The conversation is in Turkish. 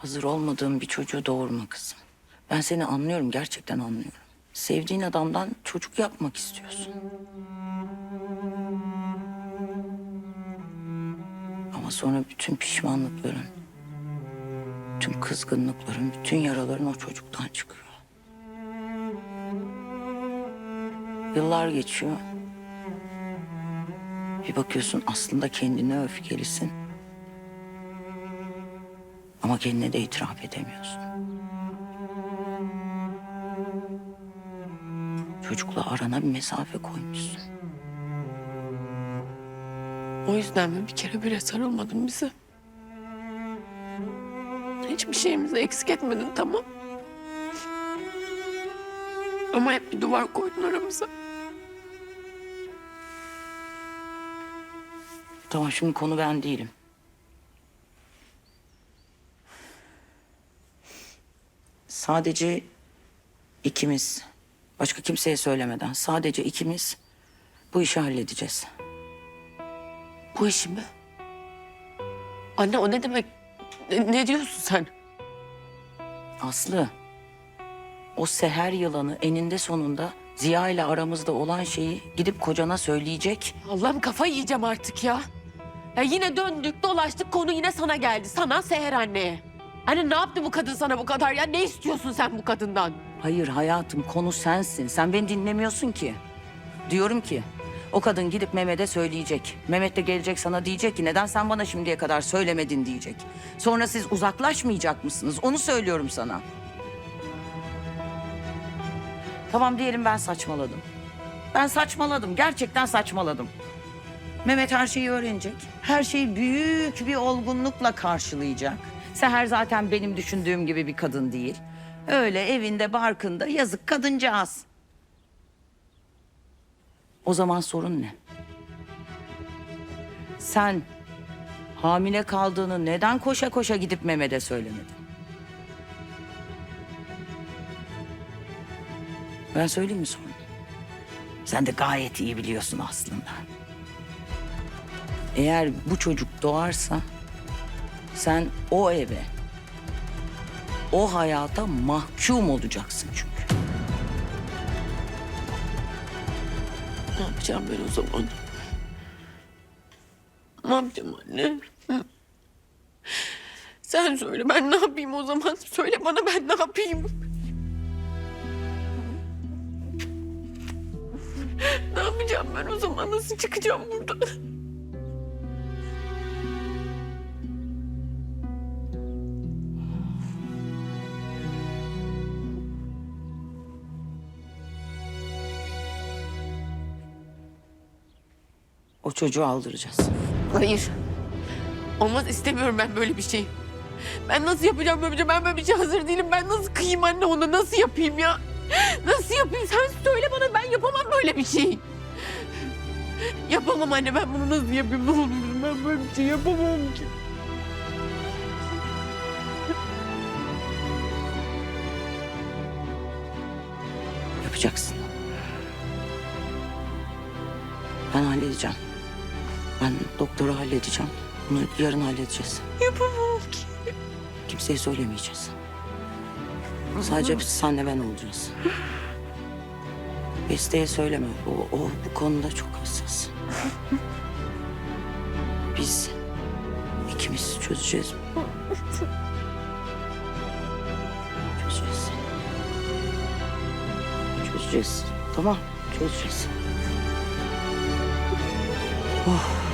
Hazır olmadığın bir çocuğu doğurma kızım. Ben seni anlıyorum, gerçekten anlıyorum. Sevdiğin adamdan çocuk yapmak istiyorsun. Ama sonra bütün pişmanlıkların, bütün kızgınlıkların, bütün yaraların o çocuktan çıkıyor. Yıllar geçiyor. Bir bakıyorsun aslında kendine öfkelisin. Ama kendine de itiraf edemiyorsun. Çocukla arana bir mesafe koymuşsun. O yüzden mi bir kere bile sarılmadın bize? Hiçbir şeyimizi eksik etmedin tamam. Ama hep bir duvar koydun aramıza. Tamam şimdi konu ben değilim. Sadece ikimiz, başka kimseye söylemeden sadece ikimiz bu işi halledeceğiz. Bu işi mi? Anne o ne demek? Ne, ne diyorsun sen? Aslı, o seher yılanı eninde sonunda Ziya ile aramızda olan şeyi gidip kocana söyleyecek. Allah'ım kafayı yiyeceğim artık ya. Ya yine döndük dolaştık konu yine sana geldi. Sana Seher anneye. Anne ne yaptı bu kadın sana bu kadar ya? Ne istiyorsun sen bu kadından? Hayır hayatım konu sensin. Sen beni dinlemiyorsun ki. Diyorum ki o kadın gidip Mehmet'e söyleyecek. Mehmet de gelecek sana diyecek ki neden sen bana şimdiye kadar söylemedin diyecek. Sonra siz uzaklaşmayacak mısınız? Onu söylüyorum sana. Tamam diyelim ben saçmaladım. Ben saçmaladım. Gerçekten saçmaladım. Mehmet her şeyi öğrenecek. Her şeyi büyük bir olgunlukla karşılayacak. Seher zaten benim düşündüğüm gibi bir kadın değil. Öyle evinde barkında yazık kadıncağız. O zaman sorun ne? Sen hamile kaldığını neden koşa koşa gidip Mehmet'e söylemedin? Ben söyleyeyim mi sorun? Sen de gayet iyi biliyorsun aslında. Eğer bu çocuk doğarsa sen o eve, o hayata mahkum olacaksın çünkü. Ne yapacağım ben o zaman? Ne yapacağım anne? Sen söyle ben ne yapayım o zaman? Söyle bana ben ne yapayım? Ne yapacağım ben o zaman? Nasıl çıkacağım buradan? O çocuğu aldıracağız. Hayır. Olmaz istemiyorum ben böyle bir şey. Ben nasıl yapacağım böyle bir şey? Ben böyle bir şey hazır değilim. Ben nasıl kıyayım anne onu? Nasıl yapayım ya? Nasıl yapayım? Sen söyle bana ben yapamam böyle bir şey. Yapamam anne ben bunu nasıl yapayım? Ne olur ben böyle bir şey yapamam ki. Yapacaksın. Ben halledeceğim. Ben doktoru halledeceğim. Bunu yarın halledeceğiz. Yapamam ki. Kimseye söylemeyeceğiz. Sadece biz senle ben olacağız. Beste'ye söyleme. O, o bu konuda çok hassas. Biz ikimiz çözeceğiz. Çözeceğiz. Çözeceğiz. Tamam, çözeceğiz. Oh.